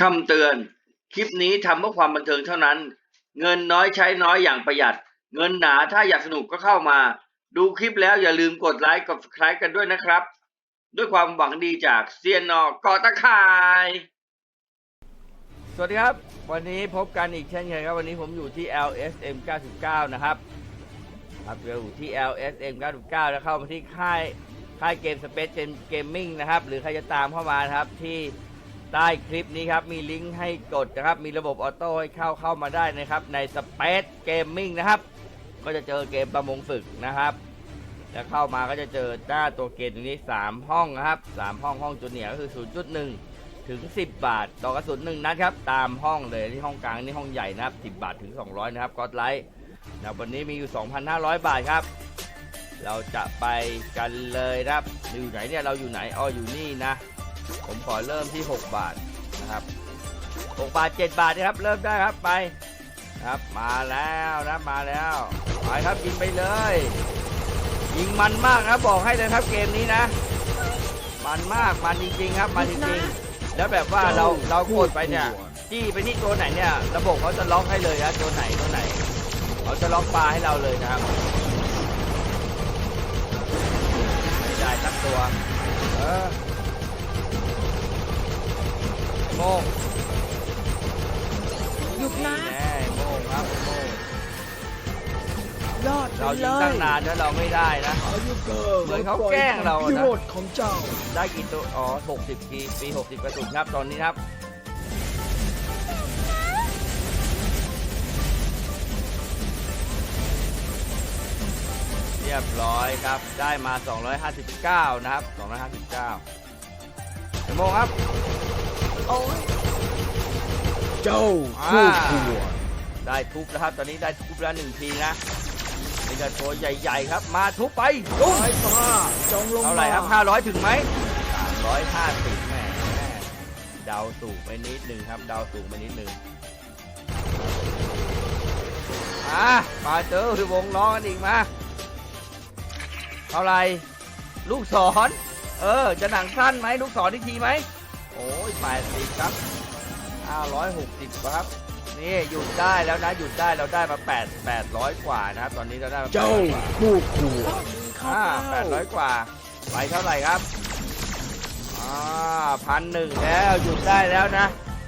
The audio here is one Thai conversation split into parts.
คำเตือน คลิปนี้ทำเพื่อความบันเทิงเท่านั้น เงินน้อยใช้น้อยอย่างประหยัด เงินหนาถ้าอยากสนุกก็เข้ามา ดูคลิปแล้วอย่าลืมกดไลค์กด subscribe กันด้วยนะครับ ด้วยความหวังดีจากเซียนนอกอตะข่าย สวัสดีครับ วันนี้พบกันอีกเช่นเคยครับ วันนี้ผมอยู่ที่ LSM 99 นะครับครับเราอยู่ที่ LSM 99 แล้วเข้ามาที่ค่ายค่ายเกม Space Gem Gaming นะครับ หรือใครจะตามเข้ามานะครับที่ ใต้คลิปนี้ครับ มีลิงก์ให้กดนะครับ มีระบบออโต้ให้เข้าเข้ามาได้นะครับ ใน Space Gaming นะครับ ก็จะเจอเกมประมงฝึกนะครับจะเข้ามาก็จะเจอหน้าตัวเกมตรงนี้ 3 ห้องนะครับ 3 ห้องห้องจุดเนียก็คือ 0.1 ถึง 10 บาท ต่อกระสุน1นัดครับ ตามห้องเลยที่ห้องกลางนี่ห้องใหญ่นะครับ 10 บาทถึง 200 นะครับก็ไลท์นะวันนี้มีอยู่ 2,500 บาทครับ เราจะไปกันเลยนะครับ อยู่ไหนเนี่ย เราอยู่ไหนอ๋ออยู่นี่นะ ผมขอเริ่มที่ 6 บาทนะครับ 6 บาท 7 บาทนะครับ เริ่มได้ครับไปนะครับมาแล้วนะมาแล้วไปครับยิงไปเลย ยิงมันมากนะบอกให้เลยครับเกมนี้นะ มันมากมันจริงๆครับมันจริงๆแล้วแบบว่าเราเรากดไปเนี่ยจี้ไปที่ตัวไหนเนี่ย ระบบเขาจะล็อกให้เลยนะตัวไหนตัวไหนเขาจะล็อกปลาให้เราเลยนะครับไม่ได้สักตัว เออ ม่งหยุดนะแน่โม่งครับโม่งยอดไปเราเลยิงยตั้งนานแล้วเราไม่ได้นะ อายุเกิเหมือนเขาแกล้งเราอะนะ พิโรธของเจ้าได้กี่ตัวอ๋อ60ปีปี60กระสุนครับตอนนี้ครับ เรียบร้อยครับ ได้มา 259 นะครับ 259ชั่วโมงครับ โอ้ยเจ้าอ่าคู่ควรได้ทุบแล้วครับ ตอนนี้ได้ทุบแล้วหนึ่งทีนะนี่ก็ตัวใหญ่ๆครับ มาทุบไปลุยฟ้าจงลงเท่าไหร่ครับ500ถึงไหม350แหม่เดาสูงไปนิดหนึ่งครับ เดาสูงไปนิดหนึ่งอะมาเจอที่วงล้อกันอีกมาเท่าไหร่ลูกศร เออ จะหนังสั้นไหมลูกศรอีกทีไหม โอ้ย80ครับ560ครับ นี่หยุดได้แล้วนะหยุดได้เราได้มา8 800 กว่านะครับ ตอนนี้เราได้มาเจ้า800กว่าคู่ควรอ่าแปดร้อยกว่า ไปเท่าไหร่ครับอ่าพันหนึ่งแล้วหยุดได้แล้วนะ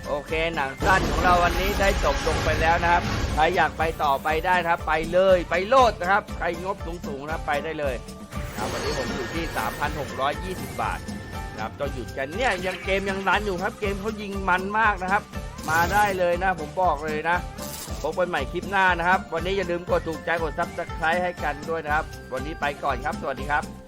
โอเคหนังสั้นของเราวันนี้ได้จบลงไปแล้วนะครับใครอยากไปต่อไปได้นะครับ ไปเลยไปโลดนะครับ ใครงบสูงๆนะครับไปได้เลยนะครับวันนี้ผมอยู่ที่ 3,620 บาท นะครับต้องหยุดกันเนี่ยยังเกมยังรันอยู่ครับ เกมเขายิงมันมากนะครับ มาได้เลยนะ ผมบอกเลยนะพบกันใหม่คลิปหน้านะครับ วันนี้อย่าลืมกดถูกใจกดซับสไครต์ให้กันด้วยนะครับ วันนี้ไปก่อนครับ สวัสดีครับ